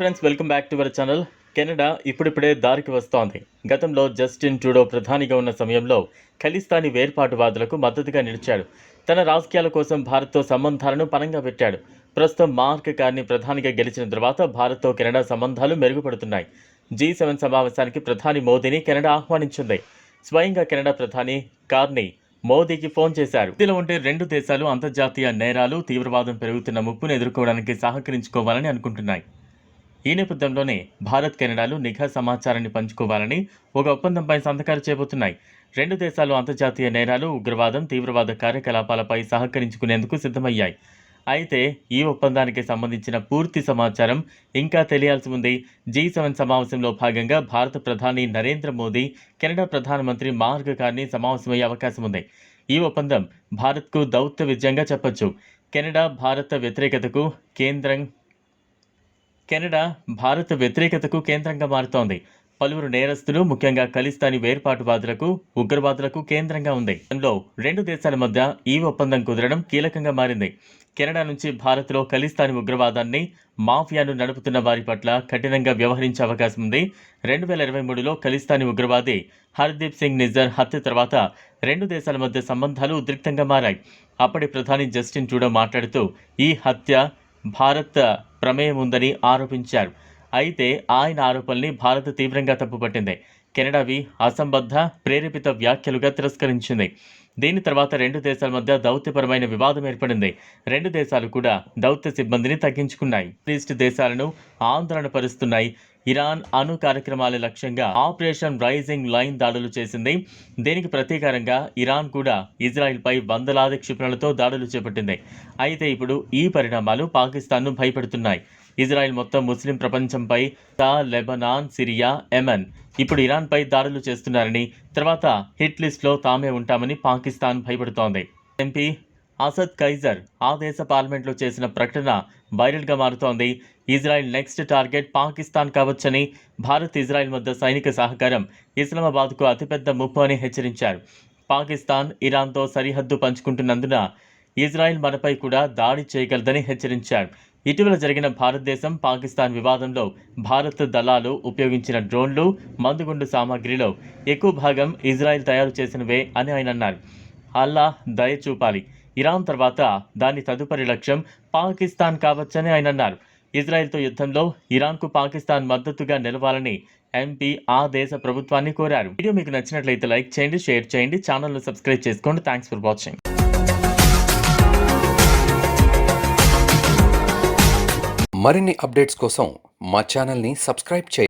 Friends welcome back to our channel Canada ఇప్పుడిప్పుడే దారికి వస్తోంది. గతంలో జస్టిన్ ట్రూడో ప్రధానిగా ఉన్న సమయంలో ఖలిస్తానీ వేర్పాటువాదులకు మద్దతుగా నిలిచాడు. తన రాజకీయాల కోసం భారత్తో సంబంధాలను పనంగా పెట్టాడు. ప్రస్తుతం మార్క్ కార్ని ప్రధానిగా గెలిచిన తర్వాత భారత్తో కెనడా సంబంధాలు మెరుగుపడుతున్నాయి. జీ సెవెన్ సమావేశానికి ప్రధాని మోదీని కెనడా ఆహ్వానించింది. స్వయంగా కెనడా ప్రధాని కార్ని మోదీకి ఫోన్ చేశారు. ఇదిలో ఉంటే రెండు దేశాలు అంతర్జాతీయ నేరాలు తీవ్రవాదం పెరుగుతున్న ముప్పును ఎదుర్కోవడానికి సహకరించుకోవాలని అనుకుంటున్నాయి. ఈ నేపథ్యంలోనే భారత్ కెనడాలు నిఘా సమాచారాన్ని పంచుకోవాలని ఒక ఒప్పందంపై సంతకాలు చేయబోతున్నాయి రెండు దేశాలు అంతర్జాతీయ నేరాలు ఉగ్రవాదం తీవ్రవాద కార్యకలాపాలపై సహకరించుకునేందుకు సిద్ధమయ్యాయి. అయితే ఈ ఒప్పందానికి సంబంధించిన పూర్తి సమాచారం ఇంకా తెలియాల్సి ఉంది. జీ సెవెన్ సమావేశంలో భాగంగా భారత ప్రధాని నరేంద్ర మోదీ కెనడా ప్రధానమంత్రి మార్క్ కార్ని సమావేశమయ్యే అవకాశం ఉంది. ఈ ఒప్పందం భారత్కు దౌత్య విజయంగా చెప్పొచ్చు. కెనడా భారత వ్యతిరేకతకు కేంద్రం కెనడా భారత వ్యతిరేకతకు కేంద్రంగా మారుతోంది. పలువురు నేరస్తులు ముఖ్యంగా ఖలిస్తానీ వేర్పాటువాదులకు ఉగ్రవాదులకు కేంద్రంగా ఉంది. అందులో రెండు దేశాల మధ్య ఈ ఒప్పందం కుదరడం కీలకంగా మారింది. కెనడా నుంచి భారత్లో ఖలిస్తానీ ఉగ్రవాదాన్ని మాఫియాను నడుపుతున్న వారి పట్ల కఠినంగా వ్యవహరించే అవకాశం ఉంది. రెండు వేల ఇరవై మూడులో ఖలిస్తానీ ఉగ్రవాది హర్దీప్ సింగ్ నిజర్ హత్య తర్వాత రెండు దేశాల మధ్య సంబంధాలు ఉద్రిక్తంగా మారాయి. అప్పటి ప్రధాని జస్టిన్ ట్రూడో మాట్లాడుతూ ఈ హత్య భారత్ ప్రమేయం ఉందని ఆరోపించారు. అయితే ఆయన ఆరోపణల్ని భారత్ తీవ్రంగా తప్పుపట్టింది. కెనడావి అసంబద్ధ ప్రేరేపిత వ్యాఖ్యలుగా తిరస్కరించింది. దీని తర్వాత రెండు దేశాల మధ్య దౌత్యపరమైన వివాదం ఏర్పడింది. రెండు దేశాలు కూడా దౌత్య సిబ్బందిని తగ్గించుకున్నాయి. ఈస్ట్ దేశాలను ఆందోళన పరుస్తున్నాయి ఇరాన్ అణు కార్యక్రమాల లక్ష్యంగా ఆపరేషన్ రైజింగ్ లైన్ దాడులు చేసింది. దీనికి ప్రతీకారంగా ఇరాన్ కూడా ఇజ్రాయెల్పై వందలాది క్షిపణులతో దాడులు చేపట్టింది. అయితే ఇప్పుడు ఈ పరిణామాలు పాకిస్తాన్ను భయపెడుతున్నాయి. ఇజ్రాయెల్ మొత్తం ముస్లిం ప్రపంచంపై తా లెబనాన్ సిరియా ఎమన్ ఇప్పుడు ఇరాన్పై దాడులు చేస్తున్నారని తర్వాత హిట్ లిస్ట్లో తామే ఉంటామని పాకిస్తాన్ భయపడుతోంది. ఎంపీ అసద్ కైజర్ ఆ దేశ పార్లమెంట్లో చేసిన ప్రకటన వైరల్గా మారుతోంది. ఇజ్రాయెల్ నెక్స్ట్ టార్గెట్ పాకిస్తాన్ కావచ్చని భారత్ ఇజ్రాయెల్ మధ్య సైనిక సహకారం ఇస్లామాబాద్కు అతిపెద్ద ముప్పు అని హెచ్చరించారు. పాకిస్తాన్ ఇరాన్తో సరిహద్దు పంచుకుంటున్నందున ఇజ్రాయెల్ మనపై కూడా దాడి చేయగలదని హెచ్చరించారు. ఇటీవల జరిగిన భారతదేశం పాకిస్తాన్ వివాదంలో భారత్ దళాలు ఉపయోగించిన డ్రోన్లు మందుగుండు సామాగ్రిలో ఎక్కువ భాగం ఇజ్రాయెల్ తయారు చేసినవే అని ఆయన అన్నారు. అల్లా దయ చూపాలి. ఇరాన్ తర్వాత దాని తదుపరి లక్ష్యం పాకిస్తాన్ కావచ్చని ఆయన అన్నారు. ఇజ్రాయెల్తో యుద్ధంలో ఇరాన్కు పాకిస్తాన్ మద్దతుగా నిలవాలని ఎంపీ ఆ దేశ ప్రభుత్వాన్ని కోరారు. వీడియో మీకు నచ్చినట్లయితే లైక్ చేయండి షేర్ చేయండి ఛానల్ను సబ్స్క్రైబ్ చేసుకోండి. Thanks for watching. మరిన్ని అప్డేట్స్ కోసం మా ఛానల్ని సబ్స్క్రైబ్ చేయండి.